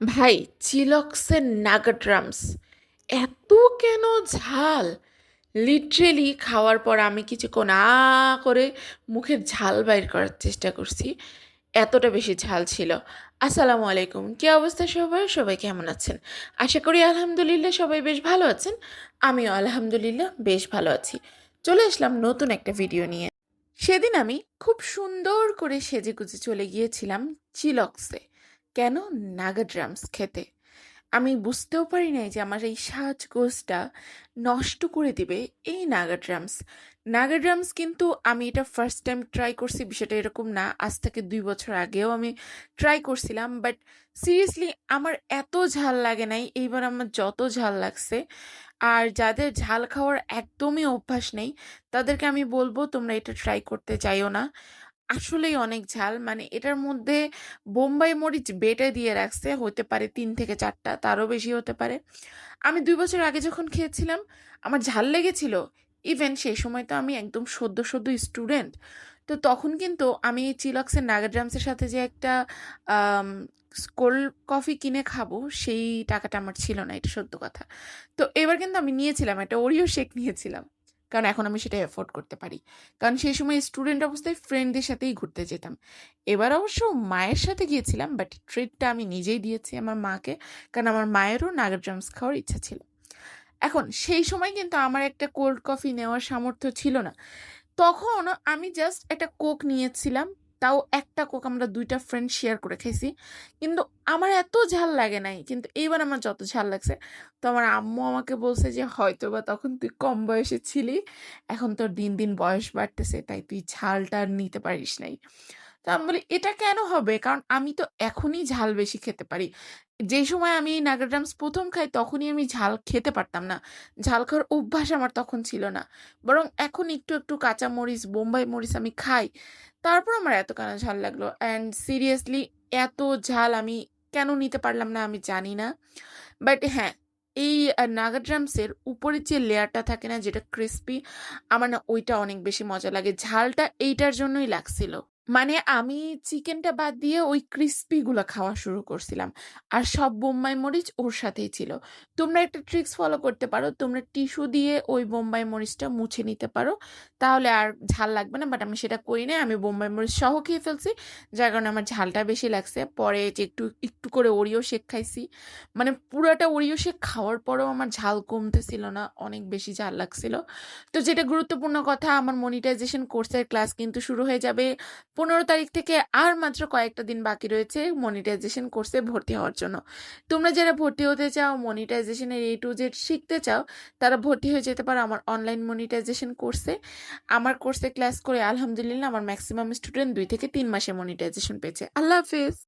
ভাই, চিলক্সের নাগাড্রামস এত কেন ঝাল? লিটারেলি খাওয়ার পর আমি কিছুক্ষণ আ করে মুখের ঝাল বাইর করার চেষ্টা করছি। এতটা বেশি ঝাল ছিল। আসসালামু আলাইকুম। কি অবস্থা সবাই সবাই কেমন আছেন? আশা করি আলহামদুলিল্লাহ সবাই বেশ ভালো আছেন। আমিও আলহামদুলিল্লাহ বেশ ভালো আছি। চলে আসলাম নতুন একটা ভিডিও নিয়ে। সেদিন আমি খুব সুন্দর করে সেজে গুজে চলে গিয়েছিলাম চিলক্সে। কেন নাগা ড্রামস খেতে? আমি বুঝতেও পারি নাই যে আমার এই সাজগোজটা নষ্ট করে দিবে এই নাগা ড্রামস। নাগা ড্রামস কিন্তু আমি এটা ফার্স্ট টাইম ট্রাই করছি, বিষয়টা এরকম না। আজ থেকে দুই বছর আগেও আমি ট্রাই করছিলাম বাট সিরিয়াসলি আমার এত ঝাল লাগে নাই, এইবার আমার যত ঝাল লাগছে। আর যাদের ঝাল খাওয়ার একদমই অভ্যাস নেই, তাদেরকে আমি বলব তোমরা এটা ট্রাই করতে চাইও না। আসলেই অনেক ঝাল। মানে এটার মধ্যে বোম্বাই মরিচ বেটে দিয়ে রাখছে হতে পারে তিন থেকে চারটা, তারও বেশি হতে পারে। আমি দুই বছর আগে যখন খেয়েছিলাম, আমার ঝাল লেগেছিল। ইভেন সেই সময় তো আমি একদম সদ্য সদ্য স্টুডেন্ট তো তখন কিন্তু আমি চিলক্সের নাগাড্রামসের সাথে যে একটা কোল্ড কফি কিনে খাব, সেই টাকাটা আমার ছিল না, এটা সত্য কথা। তো এবার কিন্তু আমি নিয়েছিলাম, একটা ওরিও শেক নিয়েছিলাম। কারণ এখন আমি সেটা এফোর্ড করতে পারি। কারণ সেই সময় স্টুডেন্ট অবস্থায় ফ্রেন্ডদের সাথেই ঘুরতে যেতাম। এবার অবশ্য মায়ের সাথে গিয়েছিলাম বাট ট্রিটটা আমি নিজেই দিয়েছি আমার মাকে, কারণ আমার মায়েরও নাগার ড্রামস খাওয়ার ইচ্ছা ছিল। এখন সেই সময় কিন্তু আমার একটা কোল্ড কফি নেওয়ার সামর্থ্য ছিল না। তখন আমি জাস্ট একটা কোক নিয়েছিলাম তাও একটা কোক আমরা দুইটা ফ্রেন্ড শেয়ার করে খাইছি। কিন্তু আমার এত ঝাল লাগে নাই, কিন্তু এইবার আমার যত ঝাল লাগছে, তো আমার আম্মু আমাকে বলছে যে হয়তো বা তখন তুই কম বয়সে ছিলি, এখন তোর দিন দিন বয়স বাড়তেছে, তাই তুই ঝালটা নিতে পারিস নাই। তো আমি বলি, এটা কেন হবে? কারণ আমি তো এখনই ঝাল বেশি খেতে পারি। যেই সময় আমি নাগাড্রামস প্রথম খাই, তখনই আমি ঝাল খেতে পারতাম না। ঝাল খাওয়ার অভ্যাস আমার তখন ছিল না। বরং এখন একটু একটু কাঁচা মরিচ বোম্বাই মরিচ আমি খাই। তারপর আমার এত কেন ঝাল লাগল। অ্যান্ড সিরিয়াসলি এত ঝাল আমি কেন নিতে পারলাম না আমি জানি না। বাট হ্যাঁ এই নাগাড্রামসের উপরের যে লেয়ারটা থাকে না, যেটা ক্রিস্পি আমার না ওইটা অনেক বেশি মজা লাগে। ঝালটা এইটার জন্যই লাগছিল। মানে আমি চিকেনটা বাদ দিয়ে ওই ক্রিস্পিগুলো খাওয়া শুরু করছিলাম। আর সব বোম্বাই মরিচ ওর সাথেই ছিল। তোমরা একটা ট্রিক্স ফলো করতে পারো, তোমরা টিস্যু দিয়ে ওই বোম্বাই মরিচটা মুছে নিতে পারো। তাহলে আর ঝাল লাগবে না, বাট আমি সেটা করি না আমি বোম্বাই মরিচ সহ খেয়ে ফেলছি, যার কারণে আমার ঝালটা বেশি লাগছে। পরে যে একটু করে ওরিও শেক খাইছি। মানে পুরোটা ওরিও শেক খাওয়ার পরেও আমার ঝাল কমতেছিল না, অনেক বেশি ঝাল লাগছিল। তো যেটা গুরুত্বপূর্ণ কথা, আমার মনিটাইজেশন কোর্সের ক্লাস কিন্তু শুরু হয়ে যাবে পনেরো তারিখ থেকে আর মাত্র কয়েকটা দিন বাকি রয়েছে মনিটাইজেশন কোর্সে ভর্তি হওয়ার জন্য। তোমরা যারা ভর্তি হতে চাও মনিটাইজেশনের এ টু জেড শিখতে চাও, তারা ভর্তি হয়ে যেতে পারো আমার অনলাইন মনিটাইজেশন কোর্সে আমার কোর্সে ক্লাস করে আলহামদুলিল্লাহ আমার ম্যাক্সিমাম স্টুডেন্ট দুই থেকে তিন মাসে মনিটাইজেশন পেয়েছে। আল্লাহ হাফিজ।